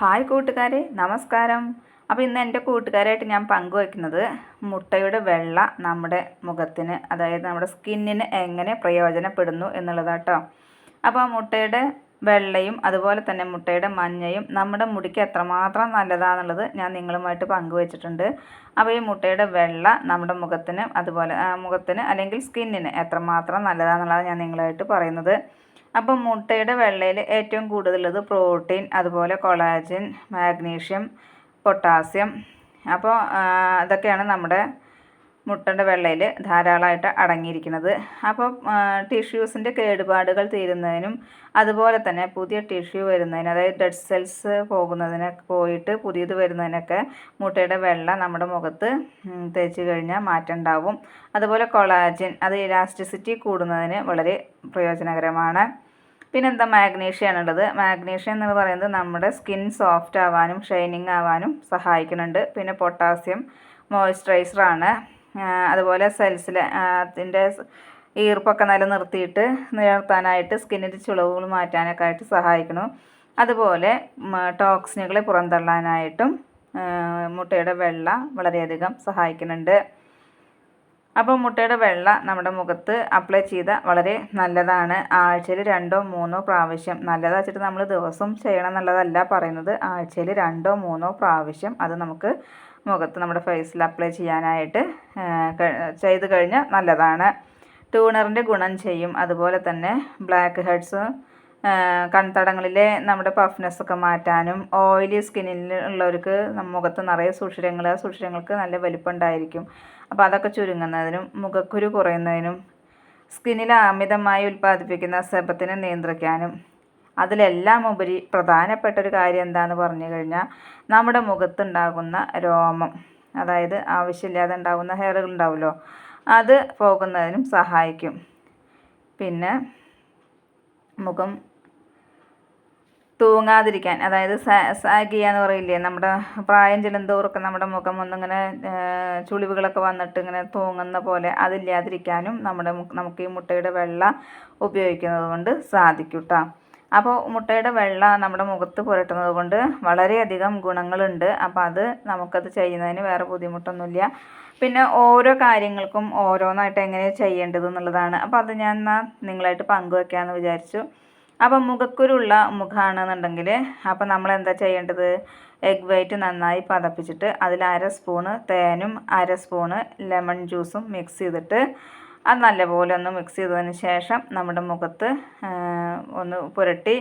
Hi കൂട്ടുകാരെ നമസ്കാരം. അപ്പോൾ ഇന്ന് എന്റെ കൂട്ടുകാരായിട്ട് ഞാൻ പങ്കുവയ്ക്കുന്നത് മുട്ടയുടെ വെള്ള നമ്മുടെ മുഖത്തിന് അതായത് നമ്മുടെ സ്കിന്നിന് എങ്ങനെ പ്രയോജനപ്പെടുന്നു എന്നുള്ളതാട്ടോ. അപ്പോൾ മുട്ടയുടെ വെള്ളയും അതുപോലെ തന്നെ മുട്ടയുടെ മഞ്ഞയും നമ്മുടെ മുടിക്ക് എത്രമാത്രം നല്ലതാണെന്നുള്ളത് ഞാൻ നിങ്ങളുമായിട്ട് പങ്കുവച്ചിട്ടുണ്ട്. അപ്പോൾ ഈ മുട്ടയുടെ വെള്ള നമ്മുടെ മുഖത്തിന് അതുപോലെ മുഖത്തിന് അല്ലെങ്കിൽ സ്കിന്നിന് എത്രമാത്രം നല്ലതാണെന്നുള്ളതാണ് ഞാൻ നിങ്ങളായിട്ട് പറയുന്നത്. അപ്പോൾ മുട്ടയുടെ വെള്ളയിൽ ഏറ്റവും കൂടുതലുള്ളത് പ്രോട്ടീൻ അതുപോലെ കൊളാജിൻ മാഗ്നീഷ്യം പൊട്ടാസ്യം. അപ്പോൾ അതൊക്കെയാണ് നമ്മുടെ മുട്ടയുടെ വെള്ളയിൽ ധാരാളമായിട്ട് അടങ്ങിയിരിക്കുന്നത്. അപ്പോൾ ടിഷ്യൂസിന്റെ കേടുപാടുകൾ തീരുന്നതിനും അതുപോലെ തന്നെ പുതിയ ടിഷ്യൂ വരുന്നതിന് അതായത് ഡെഡ് സെൽസ് പോകുന്നതിന് പോയിട്ട് പുതിയത് വരുന്നതിനൊക്കെ മുട്ടയുടെ വെള്ള നമ്മുടെ മുഖത്ത് തേച്ച് കഴിഞ്ഞാൽ മാറ്റം ഉണ്ടാവും. അതുപോലെ കൊളാജിൻ അത് ഇലാസ്റ്റിസിറ്റി കൂടുന്നതിന് വളരെ പ്രയോജനകരമാണ്. പിന്നെന്താ മാഗ്നീഷ്യമാണുള്ളത് മാഗ്നീഷ്യം എന്ന് പറയുന്നത് നമ്മുടെ സ്കിൻ സോഫ്റ്റ് ആവാനും ഷൈനിങ് ആവാനും സഹായിക്കുന്നുണ്ട്. പിന്നെ പൊട്ടാസ്യം മോയ്സ്ചറൈസറാണ്. അതുപോലെ സെൽസിലെ അതിന്റെ ഈർപ്പൊക്കെ നിലനിർത്തിയിട്ട് നിലനിർത്താനായിട്ട് സ്കിന്നിന്റെ ചുളവുകൾ മാറ്റാനൊക്കെ ആയിട്ട് സഹായിക്കുന്നു അതുപോലെ ടോക്സിനുകളെ പുറന്തള്ളാനായിട്ടും മുട്ടയുടെ വെള്ള വളരെയധികം സഹായിക്കുന്നുണ്ട്. അപ്പോൾ മുട്ടയുടെ വെള്ള നമ്മുടെ മുഖത്ത് അപ്ലൈ ചെയ്താൽ വളരെ നല്ലതാണ്. ആഴ്ചയിൽ രണ്ടോ മൂന്നോ പ്രാവശ്യം. നല്ലതാ വെച്ചിട്ട് നമ്മൾ ദിവസം ചെയ്യണം എന്നുള്ളതല്ല പറയുന്നത്. ആഴ്ചയിൽ രണ്ടോ മൂന്നോ പ്രാവശ്യം അത് നമുക്ക് മുഖത്ത് നമ്മുടെ ഫേസിൽ അപ്ലൈ ചെയ്യാനായിട്ട് ചെയ്ത് കഴിഞ്ഞാൽ നല്ലതാണ്. ട്യൂണറിന്റെ ഗുണം ചെയ്യും. അതുപോലെ തന്നെ ബ്ലാക്ക് ഹെഡ്സ് കൺതടങ്ങളിലെ നമ്മുടെ പഫ്നെസ് ഒക്കെ മാറ്റാനും ഓയിലി സ്കിന്നിൽ ഉള്ളവർക്ക് മുഖത്ത് നിറയെ സുഷിരങ്ങൾ ആ സുഷിരങ്ങൾക്ക് നല്ല വലിപ്പം ഉണ്ടായിരിക്കും അപ്പോൾ അതൊക്കെ ചുരുങ്ങുന്നതിനും മുഖക്കുരു കുറയുന്നതിനും സ്കിന്നിൽ അമിതമായി ഉൽപ്പാദിപ്പിക്കുന്ന സെബത്തിനെ നിയന്ത്രിക്കാനും അതിലെല്ലാം ഉപരി പ്രധാനപ്പെട്ട ഒരു കാര്യം എന്താണെന്ന് പറഞ്ഞു കഴിഞ്ഞാൽ നമ്മുടെ മുഖത്തുണ്ടാകുന്ന രോമം അതായത് ആവശ്യമില്ലാതെ ഉണ്ടാകുന്ന ഹെയറുകൾ ഉണ്ടാവുമല്ലോ അത് പോകുന്നതിനും സഹായിക്കും. പിന്നെ മുഖം തൂങ്ങാതിരിക്കാൻ അതായത് സാഗിയ എന്ന് പറയില്ലേ നമ്മുടെ പ്രായം ചെല്ലുന്തോറൊക്കെ നമ്മുടെ മുഖം ഒന്നിങ്ങനെ ചുളിവുകളൊക്കെ വന്നിട്ട് ഇങ്ങനെ തൂങ്ങുന്ന പോലെ അതില്ലാതിരിക്കാനും നമ്മുടെ നമുക്ക് ഈ മുട്ടയുടെ വെള്ള ഉപയോഗിക്കുന്നത് കൊണ്ട് സാധിക്കും കേട്ടോ അപ്പോൾ മുട്ടയുടെ വെള്ള നമ്മുടെ മുഖത്ത് പുരട്ടുന്നത് കൊണ്ട് വളരെയധികം ഗുണങ്ങളുണ്ട്. അപ്പോൾ അത് നമുക്കത് ചെയ്യുന്നതിന് വേറെ ബുദ്ധിമുട്ടൊന്നുമില്ല. പിന്നെ ഓരോ കാര്യങ്ങൾക്കും ഓരോന്നായിട്ട് എങ്ങനെ ചെയ്യേണ്ടത് എന്നുള്ളതാണ്. അപ്പോൾ അത് ഞാൻ എന്നാൽ നിങ്ങളായിട്ട് പങ്കുവെക്കാമെന്ന് വിചാരിച്ചു. അപ്പം മുഖക്കുരുള്ള മുഖമാണെന്നുണ്ടെങ്കിൽ അപ്പം നമ്മൾ എന്താ ചെയ്യേണ്ടത്? എഗ് വൈറ്റ് നന്നായി പതപ്പിച്ചിട്ട് അതിൽ അര സ്പൂണ് തേനും അര സ്പൂണ് ലെമൺ ജ്യൂസും മിക്സ് ചെയ്തിട്ട് അത് നല്ലപോലെ ഒന്ന് മിക്സ് ചെയ്തതിന് ശേഷം നമ്മുടെ മുഖത്ത് ഒന്ന് പുരട്ടി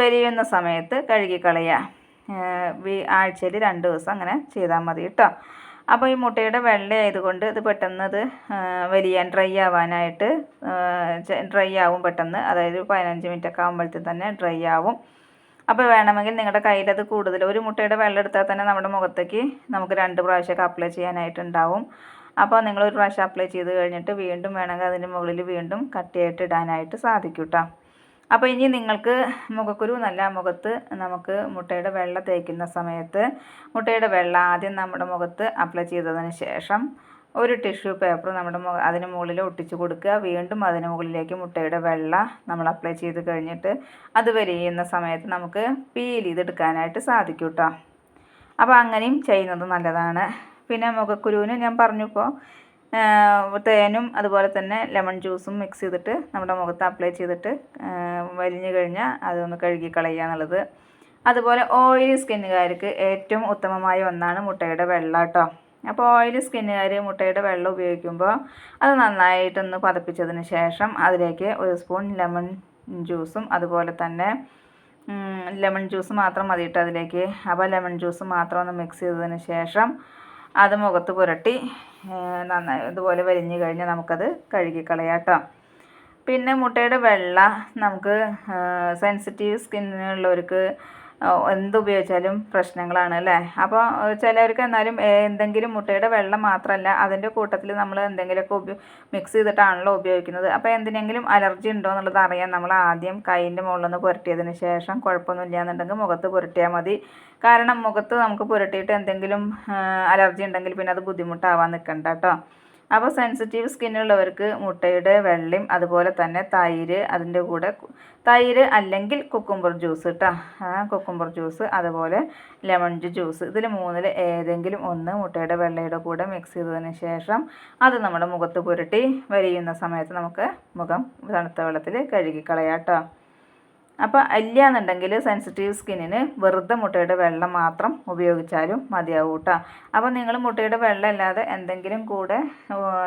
വരിയുന്ന സമയത്ത് കഴുകിക്കളയുക. ആഴ്ചയിൽ രണ്ട് ദിവസം അങ്ങനെ ചെയ്താൽ മതി കേട്ടോ. അപ്പോൾ ഈ മുട്ടയുടെ വെള്ളയായതുകൊണ്ട് ഇത് പെട്ടെന്ന് ഇത് വലിയ ഡ്രൈ ആവാനായിട്ട് ഡ്രൈ ആവും പെട്ടെന്ന്. അതായത് പതിനഞ്ച് മിനിറ്റ് ഒക്കെ ആകുമ്പോഴത്തേക്ക് തന്നെ ഡ്രൈ ആവും. അപ്പോൾ വേണമെങ്കിൽ നിങ്ങളുടെ കയ്യിലത് കൂടുതൽ ഒരു മുട്ടയുടെ വെള്ളം എടുത്താൽ തന്നെ നമ്മുടെ മുഖത്തേക്ക് നമുക്ക് രണ്ട് പ്രാവശ്യമൊക്കെ അപ്ലൈ ചെയ്യാനായിട്ടുണ്ടാവും. അപ്പോൾ നിങ്ങൾ ഒരു പ്രാവശ്യം അപ്ലൈ ചെയ്ത് കഴിഞ്ഞിട്ട് വീണ്ടും വേണമെങ്കിൽ അതിന്റെ മുകളിൽ വീണ്ടും കട്ടിയായിട്ട് ഇടാനായിട്ട് സാധിക്കും കേട്ടോ. അപ്പോൾ ഇനി നിങ്ങൾക്ക് മുഖക്കുരു നല്ല മുഖത്ത് നമുക്ക് മുട്ടയുടെ വെള്ള തേക്കുന്ന സമയത്ത് മുട്ടയുടെ വെള്ള ആദ്യം നമ്മുടെ മുഖത്ത് അപ്ലൈ ചെയ്തതിന് ശേഷം ഒരു ടിഷ്യൂ പേപ്പർ നമ്മുടെ അതിന് മുകളിൽ ഒട്ടിച്ചു കൊടുക്കുക. വീണ്ടും അതിന് മുകളിലേക്ക് മുട്ടയുടെ വെള്ള നമ്മൾ അപ്ലൈ ചെയ്ത് കഴിഞ്ഞിട്ട് അത് വരിയുന്ന സമയത്ത് നമുക്ക് പീൽ ചെയ്തെടുക്കാനായിട്ട് സാധിക്കും കേട്ടോ അപ്പോൾ അങ്ങനെയും ചെയ്യുന്നത് നല്ലതാണ്. പിന്നെ മുഖക്കുരുവിന് ഞാൻ പറഞ്ഞു ഇപ്പോൾ തേനും അതുപോലെ തന്നെ ലെമൺ ജ്യൂസും മിക്സ് ചെയ്തിട്ട് നമ്മുടെ മുഖത്ത് അപ്ലൈ ചെയ്തിട്ട് വലിഞ്ഞു കഴിഞ്ഞാൽ അതൊന്ന് കഴുകി കളയുക എന്നുള്ളത്. അതുപോലെ ഓയിലി സ്കിന്നുകാർക്ക് ഏറ്റവും ഉത്തമമായ ഒന്നാണ് മുട്ടയുടെ വെള്ളം കേട്ടോ അപ്പോൾ ഓയിലി സ്കിന്നുകാർ മുട്ടയുടെ വെള്ളം ഉപയോഗിക്കുമ്പോൾ അത് നന്നായിട്ടൊന്ന് പതപ്പിച്ചതിന് ശേഷം അതിലേക്ക് ഒരു സ്പൂൺ ലെമൺ ജ്യൂസും അതുപോലെ തന്നെ ലെമൺ ജ്യൂസ് മാത്രം മതിയിട്ട് അതിലേക്ക്. അപ്പോൾ ലെമൺ ജ്യൂസ് മാത്രം ഒന്ന് മിക്സ് ചെയ്തതിന് ശേഷം അത് മുഖത്ത് പുരട്ടി നന്നായി ഇതുപോലെ വലിഞ്ഞു കഴിഞ്ഞാൽ നമുക്കത് കഴുകിക്കളയാം കേട്ടോ പിന്നെ മുട്ടയുടെ വെള്ള നമുക്ക് സെൻസിറ്റീവ് സ്കിന്നുള്ളവർക്ക് എന്തുപയോഗിച്ചാലും പ്രശ്നങ്ങളാണ് അല്ലേ? അപ്പോൾ ചിലവർക്ക് എന്നാലും എന്തെങ്കിലും മുട്ടയുടെ വെള്ളം മാത്രമല്ല അതിന്റെ കൂട്ടത്തിൽ നമ്മൾ എന്തെങ്കിലുമൊക്കെ ഉപയോ മിക്സ് ചെയ്തിട്ടാണല്ലോ ഉപയോഗിക്കുന്നത്. അപ്പോൾ എന്തിനെങ്കിലും അലർജി ഉണ്ടോ എന്നുള്ളത് അറിയാൻ നമ്മൾ ആദ്യം കൈയിന്റെ മുകളിൽ നിന്ന് പുരട്ടിയതിന് ശേഷം കുഴപ്പമൊന്നുമില്ല എന്നുണ്ടെങ്കിൽ മുഖത്ത് പുരട്ടിയാൽ മതി. കാരണം മുഖത്ത് നമുക്ക് പുരട്ടിയിട്ട് എന്തെങ്കിലും അലർജി ഉണ്ടെങ്കിൽ പിന്നെ അത് ബുദ്ധിമുട്ടാവാൻ നിൽക്കണ്ട കേട്ടോ. അപ്പോൾ സെൻസിറ്റീവ് സ്കിന്നുള്ളവർക്ക് മുട്ടയുടെ വെള്ളയും അതുപോലെ തന്നെ തൈര് അതിന്റെ കൂടെ തൈര് അല്ലെങ്കിൽ കുക്കുംബർ ജ്യൂസ് കേട്ടോ കുക്കുംബർ ജ്യൂസ് അതുപോലെ ലെമൺ ജ്യൂസ് ഇതിൽ മൂന്നിൽ ഏതെങ്കിലും ഒന്ന് മുട്ടയുടെ വെള്ളയുടെ കൂടെ മിക്സ് ചെയ്തതിന് ശേഷം അത് നമ്മുടെ മുഖത്ത് പുരട്ടി വരിയുന്ന സമയത്ത് നമുക്ക് മുഖം തണുത്ത വെള്ളത്തിൽ കഴുകിക്കളയാം കേട്ടോ അപ്പോൾ അല്ല എന്നുണ്ടെങ്കിൽ സെൻസിറ്റീവ് സ്കിന്നിന് വെറുതെ മുട്ടയുടെ വെള്ളം മാത്രം ഉപയോഗിച്ചാലും മതിയാവും കേട്ടോ അപ്പോൾ നിങ്ങൾ മുട്ടയുടെ വെള്ളം അല്ലാതെ എന്തെങ്കിലും കൂടെ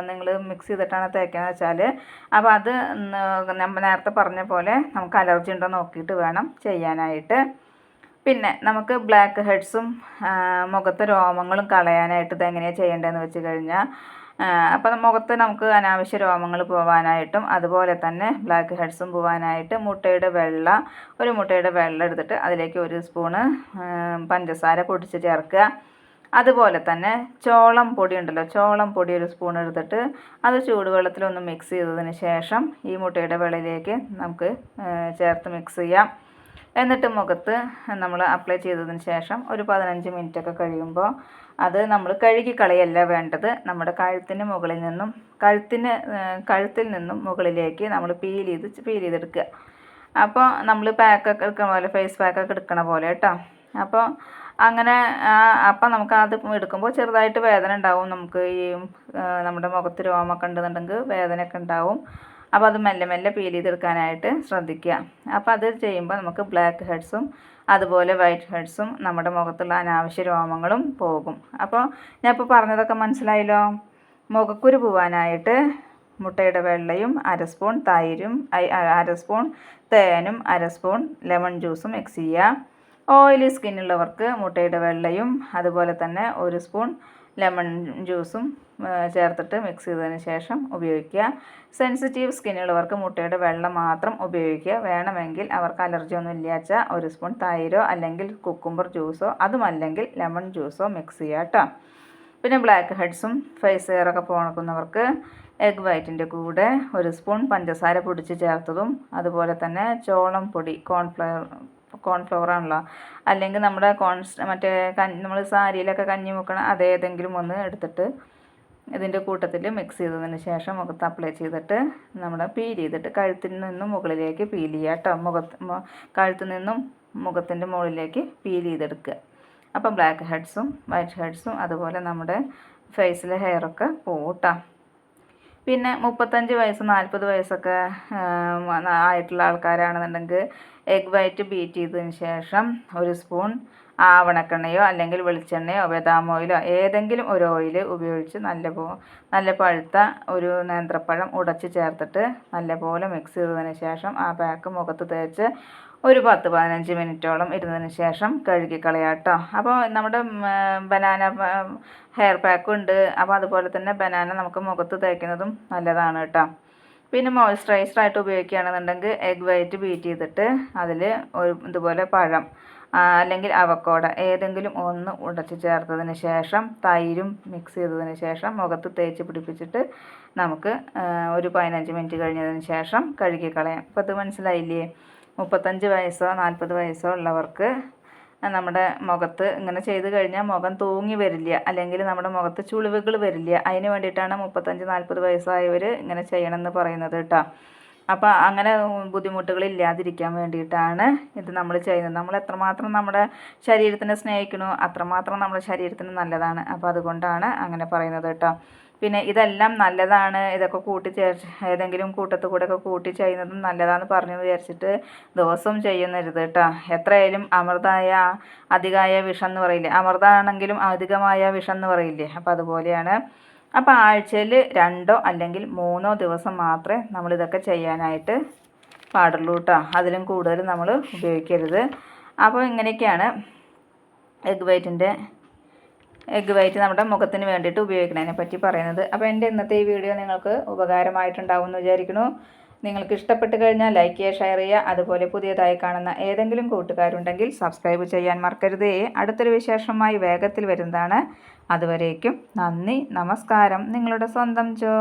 നിങ്ങൾ മിക്സ് ചെയ്തിട്ടാണ് തേക്കുന്നത് വെച്ചാൽ അപ്പോൾ അത് നേരത്തെ പറഞ്ഞ പോലെ നമുക്ക് അലർജി ഉണ്ടോ നോക്കിയിട്ട് വേണം ചെയ്യാനായിട്ട്. പിന്നെ നമുക്ക് ബ്ലാക്ക് ഹെഡ്സും മുഖത്തെ രോമങ്ങളും കളയാനായിട്ട് ഇത് എങ്ങനെയാണ് ചെയ്യേണ്ടതെന്ന് വെച്ച് കഴിഞ്ഞാൽ അപ്പോൾ മുഖത്ത് നമുക്ക് അനാവശ്യ രോമങ്ങൾ പോവാനായിട്ടും അതുപോലെ തന്നെ ബ്ലാക്ക് ഹെഡ്സും പോവാനായിട്ട് മുട്ടയുടെ വെള്ള ഒരു മുട്ടയുടെ വെള്ള എടുത്തിട്ട് അതിലേക്ക് ഒരു സ്പൂണ് പഞ്ചസാര പൊടിച്ച് ചേർക്കുക. അതുപോലെ തന്നെ ചോളം പൊടി ഉണ്ടല്ലോ ചോളം പൊടി ഒരു സ്പൂൺ എടുത്തിട്ട് അത് ചൂടുവെള്ളത്തിലൊന്ന് മിക്സ് ചെയ്തതിന് ശേഷം ഈ മുട്ടയുടെ വെള്ളയിലേക്ക് നമുക്ക് ചേർത്ത് മിക്സ് ചെയ്യാം. എന്നിട്ട് മുഖത്ത് നമ്മൾ അപ്ലൈ ചെയ്തതിന് ശേഷം ഒരു പതിനഞ്ച് മിനിറ്റ് ഒക്കെ കഴിയുമ്പോൾ അത് നമ്മൾ കഴുകി കളയല്ല വേണ്ടത്. നമ്മുടെ കഴുത്തിന് മുകളിൽ നിന്നും കഴുത്തിന് കഴുത്തിൽ നിന്നും മുകളിലേക്ക് നമ്മൾ പീൽ ചെയ്ത് പീൽ ചെയ്തെടുക്കുക. അപ്പോൾ നമ്മൾ പാക്കൊക്കെ എടുക്കണ പോലെ ഫേസ് പാക്കൊക്കെ എടുക്കണ പോലെ കേട്ടോ അപ്പോൾ അങ്ങനെ അപ്പം നമുക്ക് അത് എടുക്കുമ്പോൾ ചെറുതായിട്ട് വേദന ഉണ്ടാവും. നമുക്ക് ഈ നമ്മുടെ മുഖത്ത് രോമൊക്കെ ഉണ്ടെന്നുണ്ടെങ്കിൽ വേദനയൊക്കെ ഉണ്ടാവും. അപ്പോൾ അത് മെല്ലെ മെല്ലെ പീൽ ചെയ്തെടുക്കാനായിട്ട് ശ്രദ്ധിക്കുക. അപ്പോൾ അത് ചെയ്യുമ്പോൾ നമുക്ക് ബ്ലാക്ക് ഹെഡ്സും അതുപോലെ വൈറ്റ് ഹെഡ്സും നമ്മുടെ മുഖത്തുള്ള അനാവശ്യ രോമങ്ങളും പോകും. അപ്പോൾ ഞാൻ ഇപ്പോൾ പറഞ്ഞതൊക്കെ മനസ്സിലായല്ലോ? മുഖക്കുരു പോവാനായിട്ട് മുട്ടയുടെ വെള്ളയും അര സ്പൂൺ തൈരും അര സ്പൂൺ തേനും അര സ്പൂൺ ലെമൺ ജ്യൂസും മിക്സ് ചെയ്യുക. ഓയിലി സ്കിന്നുള്ളവർക്ക് മുട്ടയുടെ വെള്ളയും അതുപോലെ തന്നെ ഒരു സ്പൂൺ ലെമൺ ജ്യൂസും ചേർത്തിട്ട് മിക്സ് ചെയ്തതിന് ശേഷം ഉപയോഗിക്കുക. സെൻസിറ്റീവ് സ്കിന്നുള്ളവർക്ക് മുട്ടയുടെ വെള്ളം മാത്രം ഉപയോഗിക്കുക. വേണമെങ്കിൽ അവർക്ക് അലർജി ഒന്നും ഇല്ലാച്ച ഒരു സ്പൂൺ തൈരോ അല്ലെങ്കിൽ കുക്കുമ്പർ ജ്യൂസോ അതുമല്ലെങ്കിൽ ലെമൺ ജ്യൂസോ മിക്സ് ചെയ്യുക കേട്ടോ പിന്നെ ബ്ലാക്ക് ഹെഡ്സും ഫേസ് ഹെയറൊക്കെ പോണക്കുന്നവർക്ക് എഗ് വൈറ്റിന്റെ കൂടെ ഒരു സ്പൂൺ പഞ്ചസാര പൊടിച്ച് ചേർത്തതും അതുപോലെ തന്നെ ചോളം പൊടി കോൺഫ്ലവർ കോൺഫ്ലവർ ആണല്ലോ. അല്ലെങ്കിൽ നമ്മുടെ കോൺസ് മറ്റേ നമ്മൾ സാരിയിലൊക്കെ കഞ്ഞി മുക്കണ അതേതെങ്കിലും ഒന്ന് എടുത്തിട്ട് ഇതിന്റെ കൂട്ടത്തിൽ മിക്സ് ചെയ്തതിന് ശേഷം മുഖത്ത് അപ്ലൈ ചെയ്തിട്ട് നമ്മുടെ പീൽ ചെയ്തിട്ട് കഴുത്തിൽ നിന്നും മുകളിലേക്ക് പീൽ ചെയ്യുക കേട്ടോ. മുഖത്ത് കഴുത്തിൽ നിന്നും മുഖത്തിന്റെ മുകളിലേക്ക് പീൽ ചെയ്തെടുക്കുക. അപ്പം ബ്ലാക്ക് ഹെഡ്സും വൈറ്റ് ഹെഡ്സും അതുപോലെ നമ്മുടെ ഫേസിലെ ഹെയറൊക്കെ പോട്ടാ പിന്നെ മുപ്പത്തഞ്ച് വയസ്സ് നാൽപ്പത് വയസ്സൊക്കെ ആയിട്ടുള്ള ആൾക്കാരാണെന്നുണ്ടെങ്കിൽ എഗ് വൈറ്റ് ബീറ്റ് ചെയ്തതിന് ശേഷം ഒരു സ്പൂൺ ആവണക്കെണ്ണയോ അല്ലെങ്കിൽ വെളിച്ചെണ്ണയോ ബദാം ഓയിലോ ഏതെങ്കിലും ഒരു ഓയിൽ ഉപയോഗിച്ച് നല്ല പോ നല്ല പഴുത്ത ഒരു നേന്ത്രപ്പഴം ഉടച്ച് ചേർത്തിട്ട് നല്ലപോലെ മിക്സ് ചെയ്തതിന് ശേഷം ആ പാക്ക് മുഖത്ത് തേച്ച് ഒരു പത്ത് പതിനഞ്ച് മിനിറ്റോളം ഇരുന്നതിന് ശേഷം കഴുകി കളയാം കേട്ടോ. അപ്പോൾ നമ്മുടെ ബനാന ഹെയർ പാക്കും ഉണ്ട്. അപ്പോൾ അതുപോലെ തന്നെ ബനാന നമുക്ക് മുഖത്ത് തേക്കുന്നതും നല്ലതാണ് കേട്ടോ. പിന്നെ മോയ്സ്ചറൈസറായിട്ട് ഉപയോഗിക്കുകയാണെന്നുണ്ടെങ്കിൽ എഗ് വൈറ്റ് ബീറ്റ് ചെയ്തിട്ട് അതിൽ ഒരു ഇതുപോലെ പഴം അല്ലെങ്കിൽ അവക്കോട ഏതെങ്കിലും ഒന്ന് ഉടച്ച് ചേർത്തതിന് ശേഷം തൈരും മിക്സ് ചെയ്തതിന് ശേഷം മുഖത്ത് തേച്ച് പിടിപ്പിച്ചിട്ട് നമുക്ക് ഒരു പതിനഞ്ച് മിനിറ്റ് കഴിഞ്ഞതിന് ശേഷം കഴുകി കളയാം. അത് മനസ്സിലായില്ലേ? മുപ്പത്തഞ്ച് വയസ്സോ നാൽപ്പത് വയസ്സോ ഉള്ളവർക്ക് നമ്മുടെ മുഖത്ത് ഇങ്ങനെ ചെയ്ത് കഴിഞ്ഞാൽ മുഖം തൂങ്ങി വരില്ല. അല്ലെങ്കിൽ നമ്മുടെ മുഖത്ത് ചുളിവുകൾ വരില്ല. അതിന് വേണ്ടിയിട്ടാണ് മുപ്പത്തഞ്ച് നാൽപ്പത് വയസ്സായവർ ഇങ്ങനെ ചെയ്യണമെന്ന് പറയുന്നത് കേട്ടോ. അപ്പോൾ അങ്ങനെ ബുദ്ധിമുട്ടുകൾ ഇല്ലാതിരിക്കാൻ വേണ്ടിയിട്ടാണ് ഇത് നമ്മൾ ചെയ്യുന്നത്. നമ്മൾ എത്രമാത്രം നമ്മുടെ ശരീരത്തിനെ സ്നേഹിക്കണോ അത്രമാത്രം നമ്മുടെ ശരീരത്തിന് നല്ലതാണ്. അപ്പോൾ അതുകൊണ്ടാണ് അങ്ങനെ പറയുന്നത് കേട്ടോ. പിന്നെ ഇതെല്ലാം നല്ലതാണ്. ഇതൊക്കെ കൂട്ടി ചേർച്ച് ഏതെങ്കിലും കൂട്ടത്തിൽ കൂടെ ഒക്കെ കൂട്ടി ചെയ്യുന്നതും നല്ലതാണെന്ന് പറഞ്ഞു വിചാരിച്ചിട്ട് ദിവസവും ചെയ്യുന്നരുത് കേട്ടോ. എത്രയായാലും അമൃതായ അധികമായ വിഷം എന്ന് പറയില്ലേ? അമൃതാണെങ്കിലും അധികമായ വിഷം എന്ന് പറയില്ലേ? അപ്പോൾ അതുപോലെയാണ് അപ്പോൾ ആഴ്ചയിൽ രണ്ടോ അല്ലെങ്കിൽ മൂന്നോ ദിവസം മാത്രമേ നമ്മളിതൊക്കെ ചെയ്യാനായിട്ട് പാടുള്ളൂ കേട്ടോ അതിലും കൂടുതൽ നമ്മൾ ഉപയോഗിക്കരുത്. അപ്പോൾ ഇങ്ങനെയൊക്കെയാണ് എഗ് വൈറ്റിന്റെ എഗ് വൈറ്റ് നമ്മുടെ മുഖത്തിന് വേണ്ടിയിട്ട് ഉപയോഗിക്കുന്നതിനെ പറ്റി പറയുന്നത്. അപ്പോൾ എന്റെ ഇന്നത്തെ ഈ വീഡിയോ നിങ്ങൾക്ക് ഉപകാരമായിട്ടുണ്ടാവും എന്ന് വിചാരിക്കുന്നു. നിങ്ങൾക്ക് ഇഷ്ടപ്പെട്ട് കഴിഞ്ഞാൽ ലൈക്ക് ചെയ്യുക ഷെയർ ചെയ്യുക. അതുപോലെ പുതിയതായി കാണുന്ന ഏതെങ്കിലും കൂട്ടുകാരുണ്ടെങ്കിൽ സബ്സ്ക്രൈബ് ചെയ്യാൻ മറക്കരുതേ. അടുത്തൊരു വിശേഷമായി വേഗത്തിൽ വരുന്നതാണ്. അതുവരേക്കും നന്ദി നമസ്കാരം. നിങ്ങളുടെ സ്വന്തം ജോ.